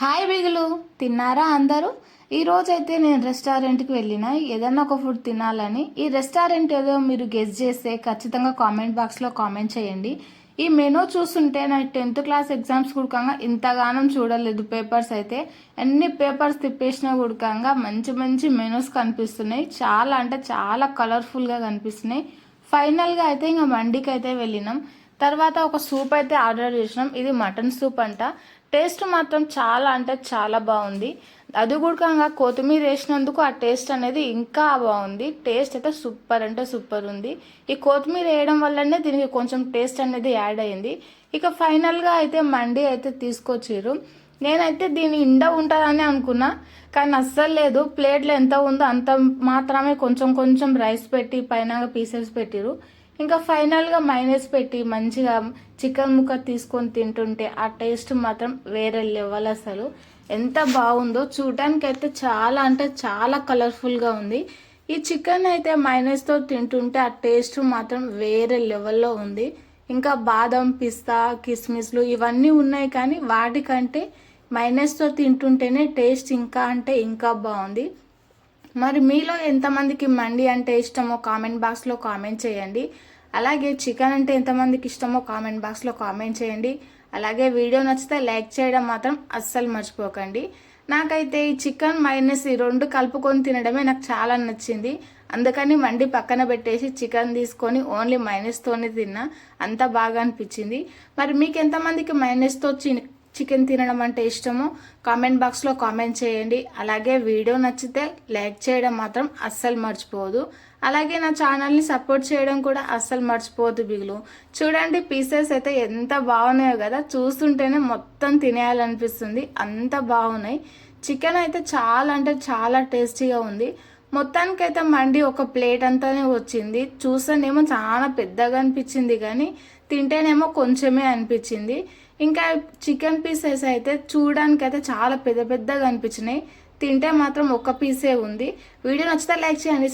Hi బిగులు తిన్నారా అందరూ? ఈరోజైతే అయితే నేను రెస్టారెంట్కి వెళ్ళిన ఏదైనా ఒక ఫుడ్ తినాలని. ఈ రెస్టారెంట్ ఏదో మీరు గెస్ చేస్తే ఖచ్చితంగా కామెంట్ బాక్స్లో కామెంట్ చేయండి. ఈ మెనూ చూస్తుంటే నా టెన్త్ క్లాస్ ఎగ్జామ్స్ కుడకంగా ఇంతగానం చూడలేదు పేపర్స్ అయితే. అన్ని పేపర్స్ తిప్పేసిన కుడకంగా మంచి మంచి మెనూస్ కనిపిస్తున్నాయి. చాలా అంటే చాలా కలర్ఫుల్గా కనిపిస్తున్నాయి. ఫైనల్గా అయితే ఇంకా మండికి అయితే వెళ్ళినాం. తర్వాత ఒక సూప్ అయితే ఆర్డర్ చేసినాం. ఇది మటన్ సూప్ అంట. టేస్ట్ మాత్రం చాలా అంటే చాలా బాగుంది. అది కూడా కొత్తిమీర వేసినందుకు ఆ టేస్ట్ అనేది ఇంకా బాగుంది. టేస్ట్ అయితే సూపర్ అంటే సూపర్ ఉంది. ఈ కొత్తిమీర వేయడం వల్లనే దీనికి కొంచెం టేస్ట్ అనేది యాడ్ అయింది. ఇక ఫైనల్గా అయితే మండి అయితే తీసుకొచ్చారు నేనైతే దీని ఇండ ఉంటుందని అనుకున్నా. కానీ అస్సలు లేదు. ప్లేట్లో ఎంత ఉందో అంత మాత్రమే కొంచెం కొంచెం రైస్ పెట్టి పైన పీసెస్ పెట్టిరు ఇంకా ఫైనల్గా మైనస్ పెట్టి మంచిగా చికెన్ ముక్క తీసుకొని తింటుంటే ఆ టేస్ట్ మాత్రం వేరే లెవెల్ అసలు. ఎంత బాగుందో చూడడానికి అయితే చాలా అంటే చాలా కలర్ఫుల్గా ఉంది. ఈ చికెన్ అయితే మైనస్తో తింటుంటే ఆ టేస్ట్ మాత్రం వేరే లెవెల్లో ఉంది. ఇంకా బాదం పిస్తా కిస్మిస్లు ఇవన్నీ ఉన్నాయి కానీ వాటికంటే మైనస్తో తింటుంటేనే టేస్ట్ ఇంకా అంటే ఇంకా బాగుంది. మరి మీలో ఎంతమందికి మండి అంటే ఇష్టమో కామెంట్ బాక్స్లో కామెంట్ చేయండి. అలాగే చికెన్ అంటే ఎంతమందికి ఇష్టమో కామెంట్ బాక్స్లో కామెంట్ చేయండి. అలాగే వీడియో నచ్చితే లైక్ చేయడం మాత్రం అస్సలు మర్చిపోకండి. నాకైతే ఈ చికెన్ మైనస్ ఈ రెండు కలుపుకొని తినడమే నాకు చాలా నచ్చింది. అందుకని మండి పక్కన పెట్టేసి చికెన్ తీసుకొని ఓన్లీ మైనస్తోనే తిన్నా. అంత బాగా అనిపించింది. మరి మీకు ఎంతమందికి మైనస్తో చి చికెన్ తినడం అంటే ఇష్టమో కామెంట్ బాక్స్లో కామెంట్ చేయండి. అలాగే వీడియో నచ్చితే లైక్ చేయడం మాత్రం అస్సలు మర్చిపోదు. అలాగే నా ఛానల్ని సపోర్ట్ చేయడం కూడా అస్సలు మర్చిపోదు బిగులు. చూడండి పీసెస్ అయితే ఎంత బాగున్నాయో కదా చూస్తుంటేనే మొత్తం తినేయాలనిపిస్తుంది. అంత బాగున్నాయి. చికెన్ అయితే చాలా అంటే చాలా టేస్టీగా ఉంది. మొత్తానికైతే మండి ఒక ప్లేట్ అంతానే వచ్చింది. చూస్తేనేమో చాలా పెద్దగా అనిపించింది కానీ తింటేనేమో కొంచెమే అనిపించింది. ఇంకా చికెన్ పీసెస్ అయితే చూడడానికి అయితే చాలా పెద్ద పెద్దగా అనిపించినాయి. తింటే మాత్రం ఒక పీసే ఉంది. వీడియో నచ్చితే లైక్ చేయండి